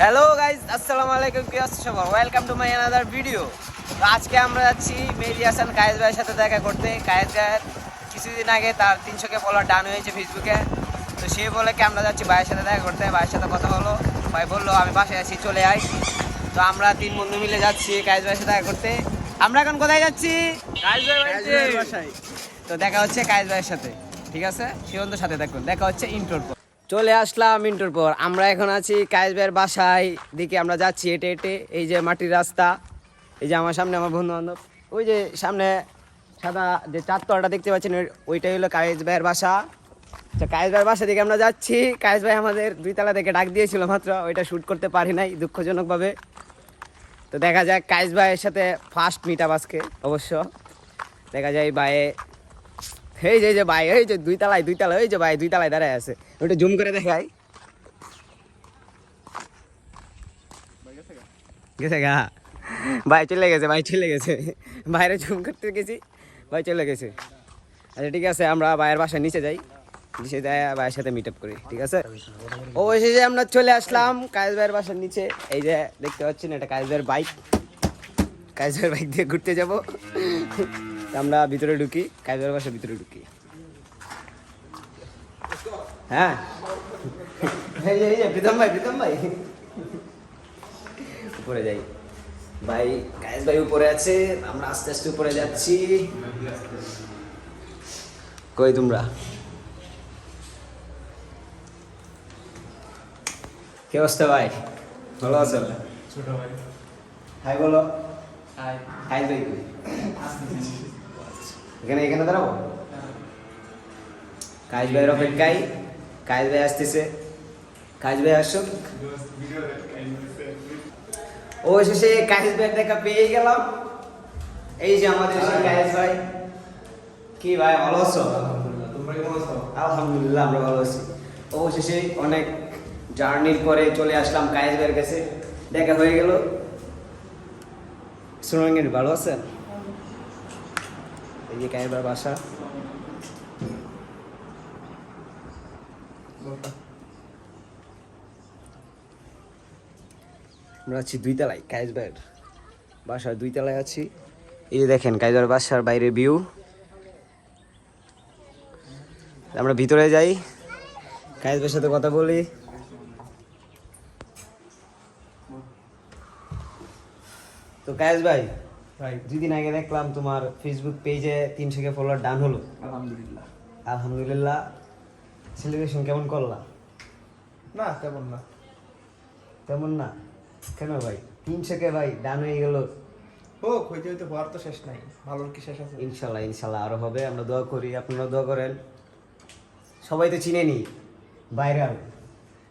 Hello guys আসসালামু আলাইকুম কি আছো সবার? Welcome to my another video তো আজকে আমরা যাচ্ছি মেহেদি হাসান কায়েস ভাইয়ের সাথে দেখা করতে। কায়েস ভাইয়ের কিছুদিন আগে তার তিনশোকে ফলোয়ার ডান হয়েছে ফেসবুকে তো সে বলে কি আমরা যাচ্ছি ভাইয়ের সাথে দেখা করতে। ভাইয়ের সাথে কথা হলো। ভাই বলল আমি বাসায় আছি চলে আই তো আমরা তিন বন্ধু মিলে যাচ্ছি কায়েস ভাইয়ের সাথে দেখা করতে। আমরা এখন কোথায় যাচ্ছি? তো দেখা হচ্ছে কায়েস ভাইয়ের সাথে। ঠিক আছে? সীমন্তর সাথে দেখুন। দেখা হচ্ছে ইন্টোর পর। চলে আসলাম মিন্টুর পর। আমরা এখন আছি কায়েস ভাইয়ের বাসায়। দিকে আমরা যাচ্ছি হেঁটে হেঁটে। এই যে মাটির রাস্তা। এই যে আমার সামনে আমার বন্ধু বান্ধব ওই যে সামনে সাদা যে চারতলাটা দেখতে পাচ্ছেন, ওই- ওইটাই হলো কায়েস ভাইয়ের বাসা। তো কায়েস ভাইয়ের বাসা দিকে আমরা যাচ্ছি। কায়েস ভাই আমাদের দুই তলা থেকে ডাক দিয়েছিল মাত্র। ওইটা শ্যুট করতে পারি নাই দুঃখজনকভাবে। তো দেখা যাক কায়েস ভাইয়ের সাথে ফার্স্ট মিট আজকে, অবশ্য। দেখা যায় ভাইয়ে এই যে এই যে ভাই, এই যে দুই তলায় দুই তলায় ওই যে ভাই দুই তলায় দাঁড়ায় আছে। ওটা জুম করে দেখাই। গেছে গা। ভাই চলে গেছে, ভাই চলে গেছে। বাইরে জুম করতে গেছি, ভাই চলে গেছে। আচ্ছা ঠিক আছে, আমরা ভাইয়ের বাসায় নিচে যাই। নিচে যাই, ভাইয়ের সাথে মিট আপ করি, ঠিক আছে? অবশেষে আমরা চলে আসলাম কায়েস ভাইয়ের বাসার নিচে। এই যে, দেখতে পাচ্ছেন, এটা কায়েস ভাইয়ের বাইক কায়েস ভাইয়ের বাইক দিয়ে ঘুরতে যাব। আমরা ভিতরে ঢুকি কাজের ভাইয়ের ভিতরে ঢুকি। হ্যাঁ? এই যে এই যে প্রীতম ভাই প্রীতম ভাই। উপরে যাই। ভাই কায়েস ভাই উপরে আছে আমরা আস্তে আস্তে উপরে যাচ্ছি। কই তোমরা? কি অবস্থা ভাই? ভালো আছো? ছোট ভাই। হাই বলো। হাই। হাই ভাই। এখানে এখানে দাঁড়াবো? কাজ ভাই ভাইয়ের অপেক্ষায় কাজ ভাই আসতেছে। কাজ ভাই আসুক ও শেষে কাজ ভাইয়ের দেখা পেয়ে গেলাম। এই যে আমাদের সেই কায়েস ভাই। কি ভাই ভালো আছো? আলহামদুলিল্লাহ আমরা ভালো আছি। অবশেষে অনেক জার্নির পরে চলে আসলাম কায়েস ভাইয়ের কাছে। দেখা হয়ে গেল। সুরঙ্গের ভালো আছেন? এই যে ভাইয়ের বাসা। আমরা আছি দুই তলায় কায়েস ভাইয়ের বাসার দুই তলায় আছি। এই যে দেখেন কায়েস বাসার বাইরে ভিউ। আমরা ভিতরে যাই কায়েস ভাইয়ের সাথে কথা বলি। তো কায়েস ভাই দুদিন আগে দেখলাম তোমার ফেসবুক পেজে তিনশো কে ফলোয়ার ডান হলো। আলহামদুলিল্লাহ। আলহামদুলিল্লাহ। সেলিব্রেশন কেমন করলা? না তেমন না। তেমন না? কেন ভাই? তিনশো কে ভাই ডান হয়ে গেল। হোক হইতে হইতে হওয়ার তো শেষ নাই। ভালোর কি শেষ আছে? ইনশাল্লাহ ইনশাল্লাহ আরও হবে আমরা দোয়া করি আপনারা দোয়া করেন। সবাই তো চিনে নি ভাইরাল।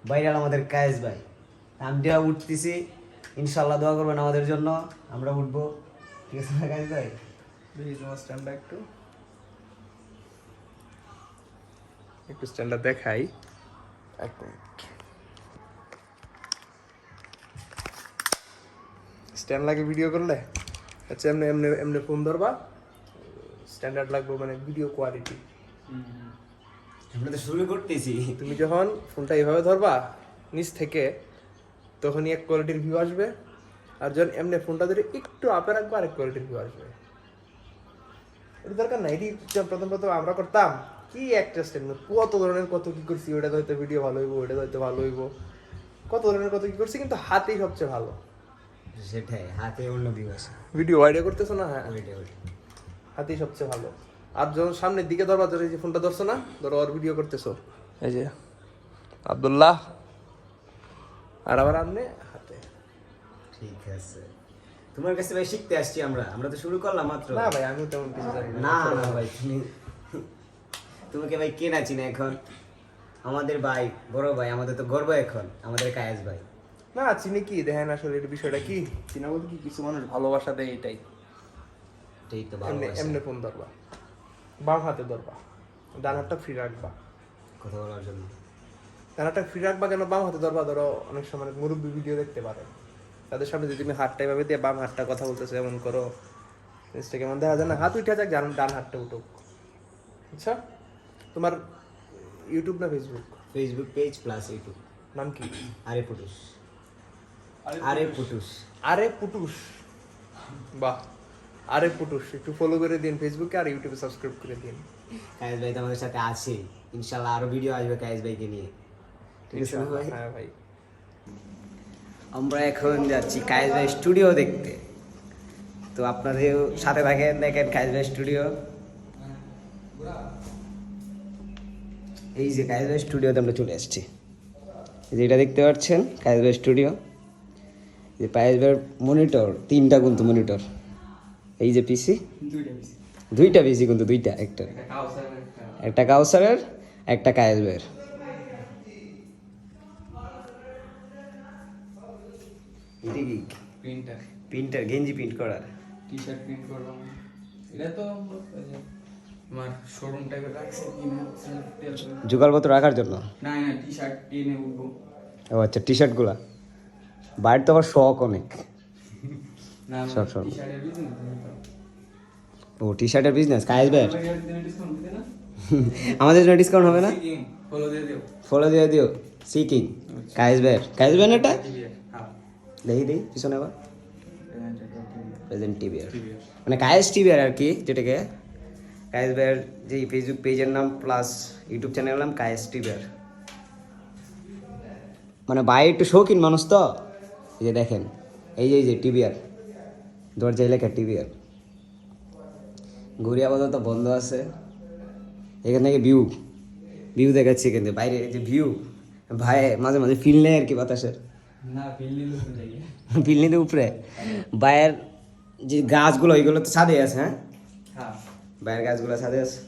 ভাইরাল আমাদের কায়েস ভাই। আমরা উঠতেছি ইনশাল্লাহ দোয়া করবেন আমাদের জন্য আমরা উঠবো। ঠিক আছে কায়েস ভাই দেখি তোমার স্ট্যান্ডটা একটু একটু স্ট্যান্ডটা দেখাই। এক মিনিট। স্ট্যান্ড লাগে ভিডিও করলে? আচ্ছা এমনি এমনি এমনি ফোন ধরবা। স্ট্যান্ডার্ড লাগবে মানে ভিডিও কোয়ালিটি আমরা তো শুরু করতেছি। তুমি যখন ফোনটা এইভাবে ধরবা নিচ থেকে তখনই এক কোয়ালিটির ভিউ আসবে। আর যখন এমনি ফোনটা ধরে একটু আপে রাখব আরেক কোয়ালিটির ভিউ আসবে। এটা দরকার নাই এটি প্রথম প্রথম আমরা করতাম কি একটা স্টেপ কত ধরনের কত কি করছি ওটা হয়তো ভিডিও ভালো হইব ওটা হয়তো ভালো হইব। কত ধরনের কত কি করছি কিন্তু হাতেই সবচেয়ে ভালো। সেটাই হাতে অন্য আছে। ভিডিও ওয়াইডে করতেছো না? হ্যাঁ। ওইটাই। হাতেই সবচেয়ে ভালো। আর যখন সামনের দিকে ধরবা ধরে এই যে ফোনটা ধরছো না ধরো আর ভিডিও করতেছো। এই যে আব্দুল্লাহ। আর আবার আপনি ঠিক আছে। তোমার কাছে ভাই শিখতে আসছি আমরা। আমরা তো শুরু করলাম মাত্র। না ভাই আমি তেমন কিছু জানি না। না ভাই তুমি তোমাকে ভাই কে না চিনে এখন? আমাদের ভাই বড় ভাই আমাদের তো গর্ব এখন আমাদের কায়েস ভাই। না চিনি কি? দেখেন আসলে এর বিষয়টা কি? চিনা বলতে কি কিছু মানুষ ভালোবাসা দেয় এটাই। এটাই তো ভালোবাসা। এমনি ফোন ধরবা। বাম হাতে ধরবা। ডান হাতটা ফ্রি রাখবা। কথা বলার জন্য। ডান হাতটা ফ্রি রাখবা কেন? বাম হাতে ধরবা ধরো অনেক সময় মুরব্বী ভিডিও দেখতে পারে। তাদের সামনে যদি তুমি হাতটা এভাবে দিয়ে বাম হাতটা কথা বলতেছো এমন করো। জিনিসটা কেমন দেখা যায় না হাত উঠে যাক জান ডান হাতটা উঠুক। আচ্ছা তোমার ইউটিউব না Facebook Facebook page plus YouTube নাম কি? আরে ফুটুস আরে পুটুস আরে পুটুস বাহ আরে পুটুস একটু ফলো করে দিন ফেসবুকে আর ইউটিউবে সাবস্ক্রাইব করে দিন। কায়েস ভাই তো আমাদের সাথে আছে। ইনশাল্লাহ আরও ভিডিও আসবে কায়েস ভাইকে নিয়ে। ঠিক আছে ভাই? হ্যাঁ ভাই। আমরা এখন যাচ্ছি কায়েস ভাই স্টুডিও দেখতে। তো আপনাদের সাথে থাকেন দেখেন কায়েস ভাই স্টুডিও এই যে কায়েস ভাই স্টুডিওতে আমরা চলে আসছি এই যে এটা দেখতে পাচ্ছেন কায়েস ভাই স্টুডিও যে কায়েস ভাইয়ের মনিটর তিনটা কিন্তু মনিটর এই যে পিসি দুইটা পিসি কিন্তু দুইটা একটা। একটা কাউসারের একটা কায়েস ভাইয়ের এটা কি? প্রিন্টার। প্রিন্টার গেঞ্জি প্রিন্ট করার। টি শার্ট প্রিন্ট করলাম এটা তো তোমার শোরুম টাইপের তেল রাখার জন্য? না না টি শার্ট টেনে উঠবো। ও আচ্ছা টি শার্টগুলা বাইরে তো আবার শখ অনেক। সব, সব। ও টি শার্টের বিজনেস কায়েস না? আমাদের জন্য ডিসকাউন্ট হবে না? ফলো দিয়ে দিও। ফলো দিয়ে দিও। সিকিং কায়েস ভাইয়ের কায়েস ভাইয়ের এটা? দেখি দেখি পিছনে আবার? প্রেজেন্ট টিভি টিভি মানে কায়েস টিভি আর কি যেটাকে। কায়েস ভাইয়ের যে ফেসবুক পেজের নাম প্লাস ইউটিউব চ্যানেলের নাম কায়েস টিভি আর। মানে ভাই একটু শৌখিন মানুষ তো? এই যে দেখেন এই যে এই যে টিভি আর। দরজায় লেখা টিভি আর। ঘুরি আপাতত বন্ধ আছে। এখান থেকে ভিউ ভিউ দেখাচ্ছি এখান থেকে বাইরে যে ভিউ ভাই মাঝে মাঝে ফিল নেই আর কি বাতাসের। বিল্ডিংয়ের উপরে বাইরের যে গাছগুলো ওইগুলো তো ছাদে আছে হ্যাঁ? হ্যাঁ। বাইরের গাছগুলো ছাদে আছে।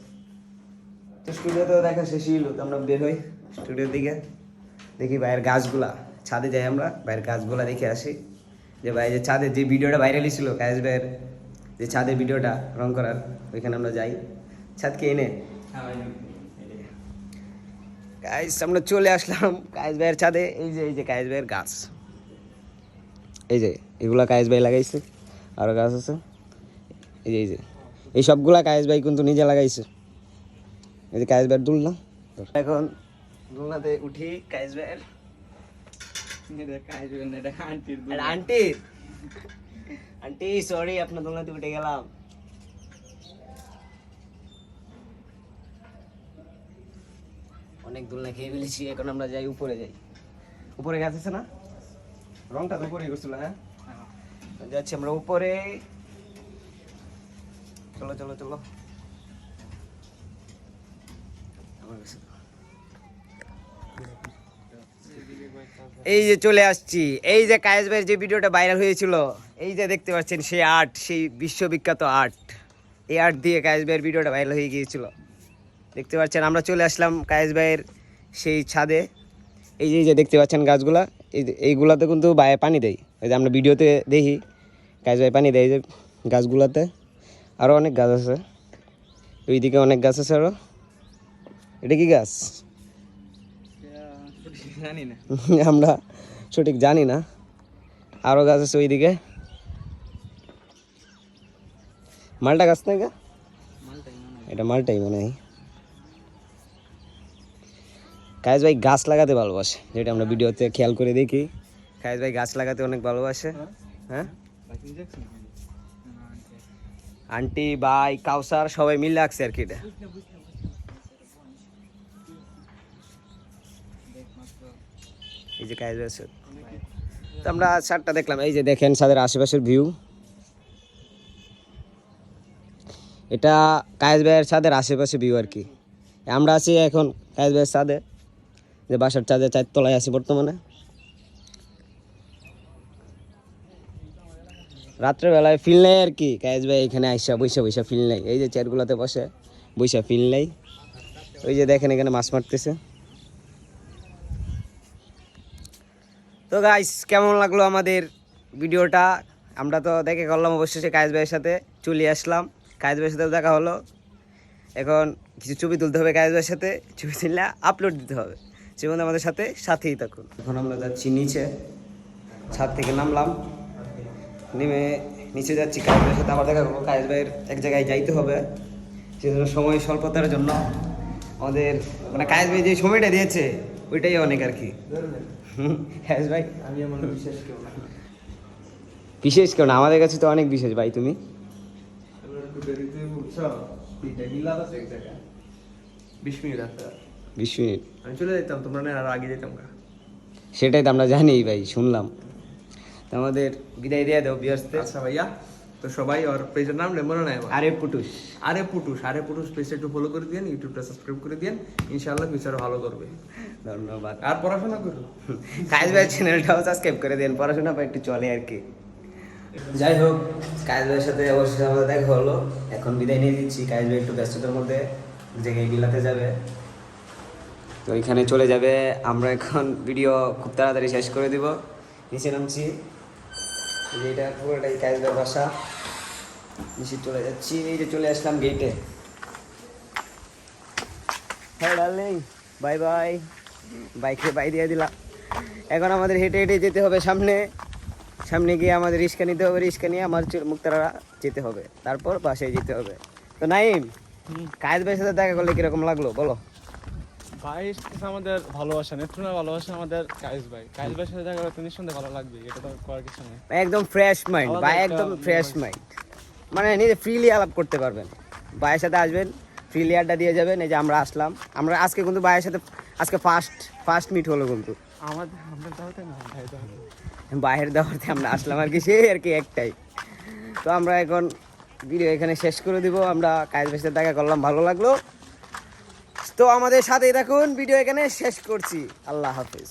তো স্টুডিওতেও দেখা শেষই হলো তো আমরা বের হই স্টুডিওর দিকে। দেখি বাইরের গাছগুলা ছাদে যাই আমরা বাইরের গাছগুলা দেখে আসি। যে বাইরে যে ছাদে যে ভিডিওটা ভাইরালি ছিল কায়েস ভাইয়ের যে ছাদের ভিডিওটা রং করার ওইখানে আমরা যাই। ছাদকে এনে? গাইস আমরা চলে আসলাম কায়েস ভাইয়ের ছাদে। এই যে এই যে কায়েস ভাইয়ের গাছ। এই যে এগুলা কায়েস ভাই লাগাইছে। আরও গাছ আছে। এই যে এই যে। এই সবগুলা কায়েস ভাই কিন্তু নিজে লাগাইছে। এই যে কায়েস ভাইয়ের দুলনা। এখন দুলনাতে উঠি কায়েস ভাইয়ের। আন্টি আন্টি সরি আপনার দোলনাতে উঠে গেলাম। অনেক দোলনা খেয়ে ফেলেছি এখন আমরা যাই উপরে যাই। উপরে গাছ আছে না? রংটা তো উপরে করছিল হ্যাঁ? হ্যাঁ। যাচ্ছি আমরা উপরে। চলো চলো চলো। এই যে চলে আসছি। এই যে কায়েস ভাইয়ের যে ভিডিওটা ভাইরাল হয়েছিল এই যে দেখতে পাচ্ছেন সেই আর্ট সেই বিশ্ববিখ্যাত আর্ট এই আর্ট দিয়ে কায়েস ভাইয়ের ভিডিওটা ভাইরাল হয়ে গিয়েছিল। দেখতে পাচ্ছেন আমরা চলে আসলাম কায়েস ভাইয়ের সেই ছাদে। এই যে এই যে দেখতে পাচ্ছেন গাছগুলা এই এইগুলাতে কিন্তু বাইরে পানি দেয়। ওই যে আমরা ভিডিওতে দেখি কায়েস ভাই পানি দেয় এই যে গাছগুলাতে। আরও অনেক গাছ আছে। ওইদিকে অনেক গাছ আছে আরও এটা কি গাছ? জানি না। আমরা সঠিক জানি না। আরও গাছ আছে ওইদিকে। মালটা গাছ না এটা মালটাই মনে হয়। কায়েস ভাই গাছ লাগাতে ভালোবাসে, যেটা আমরা ভিডিওতে খেয়াল করে দেখি। কায়েস ভাই গাছ লাগাতে অনেক ভালোবাসে হ্যাঁ? আন্টি, ভাই, কাউসার, সবাই মিলে রাখছে আর কি এটা। এই যে কায়েস ভাই। তো আমরা ছাদটা দেখলাম, এই যে দেখেন ছাদের আশেপাশের ভিউ এটা কায়েস ভাইয়ের ছাদের আশেপাশে ভিউ আর কি। আমরা আছি এখন কায়েস ভাইয়ের ছাদে যে বাসার ছাদে চারতলায় আছি বর্তমানে। রাত্রেবেলায় ফিল নেই আর কি। কায়েস ভাই এখানে আইসা বৈশা বৈশা ফিল নেই। এই যে চেয়ারগুলোতে বসে বৈশা ফিল নেই। ওই যে দেখেন এখানে মাছ মারতেছে। তো গাইস কেমন লাগল আমাদের ভিডিওটা? আমরা তো দেখে করলাম অবশেষে কায়েস ভাইয়ের সাথে চলে আসলাম। কায়েস ভাইয়ের সাথেও দেখা হলো। এখন কিছু ছবি তুলতে হবে কায়েস ভাইয়ের সাথে। ছবি তুললে আপলোড দিতে হবে। মধ্যে আমাদের সাথে সাথেই থাকুন। এখন আমরা যাচ্ছি নিচে। ছাদ থেকে নামলাম। নেমে নিচে যাচ্ছি। কায়েস ভাইয়ের সাথে আবার দেখা করব। কায়েস ভাইয়ের এক জায়গায় যাইতে হবে। সেজন্য সময় স্বল্পতার জন্য আমাদের মানে কায়েস ভাই যে সময়টা দিয়েছে ওইটাই অনেক আর কি। হ্যাঁ ভাই। আমি এমন বিশেষ কেউ না। বিশেষ কেউ না। আমাদের কাছে তো অনেক বিশেষ ভাই। তুমি? বিশ মিনিট। বিশ মিনিট আমি চলে যেতাম তোমরা না আর আগে যেতাম গা। সেটাই তো আমরা জানি ভাই শুনলাম। তো আমাদের বিদায় দিয়ে দেবো বিয়ার্সতে আচ্ছা ভাইয়া তো সবাই ওর পেজের নাম মনে নাই আমার আরে পুটুস। আরে পুটুস আরে পুটুস পেজটা একটু ফলো করে দিন ইউটিউবটা সাবস্ক্রাইব করে দিন ইনশাআল্লাহ ফিউচারে ভালো করবে। ধন্যবাদ। আর পড়াশোনা করো। কাজ ভাই চ্যানেলটাও সাবস্ক্রাইব করে দেন পড়াশোনা পা একটু চলে আর কি। যাই হোক কাজ ভাইয়ের সাথে অবশ্যই আমাদের দেখা হলো। এখন বিদায় নিয়ে দিচ্ছি কাজ ভাই একটু ব্যস্ততার মধ্যে জায়গায় বিলাতে যাবে। তো এখানে চলে যাবে। আমরা এখন ভিডিও খুব তাড়াতাড়ি শেষ করে দিব। নিচে নামছি। এটা পুরোটাই কাজ ভাইয়ের বাসা নিচে চলে যাচ্ছি। এই যে চলে আসলাম গেটে হ্যাঁ ডার্লিং বাই বাই বাইকে বাই দিয়ে দিলাম। এখন আমাদের হেঁটে হেঁটে যেতে হবে সামনে। সামনে গিয়ে আমাদের রিক্সা নিতে হবে। রিক্সা নিয়ে আমার মুক্তারা যেতে হবে। তারপর বাসায় যেতে হবে। তো নাইম কায়েদ ভাইয়ের সাথে দেখা করলে কীরকম লাগল? বলো। ভাই আমাদের ভালোবাসা নেত্রুনা ভালোবাসা আমাদের কায়েস ভাই। কায়েস ভাইয়ের সাথে দেখা করতে নিঃসন্দেহে ভালো লাগবে এটা তো করার কিছু নেই। একদম ফ্রেশ মাইন্ড একটা একদম ফ্রেশ মাইন্ড মানে নিজে ফ্রিলি আলাপ করতে পারবেন। ভাইয়ের সাথে আসবেন ফ্রিলি আড্ডা দিয়ে যাবেন এই যে আমরা আসলাম। আমরা আজকে কিন্তু ভাইয়ের সাথে আজকে ফার্স্ট ফার্স্ট মিট হলো কিন্তু। আমাদের আমাদের দাওয়াতে না ভাই বাইরের দাওয়াতে আমরা আসলাম আর কি সেই আর কি একটাই। তো আমরা এখন ভিডিও এখানে শেষ করে দিব। আমরা কাজ বেসে দেখা করলাম ভালো লাগল। তো আমাদের সাথেই থাকুন ভিডিও এখানে শেষ করছি। আল্লাহ হাফিজ।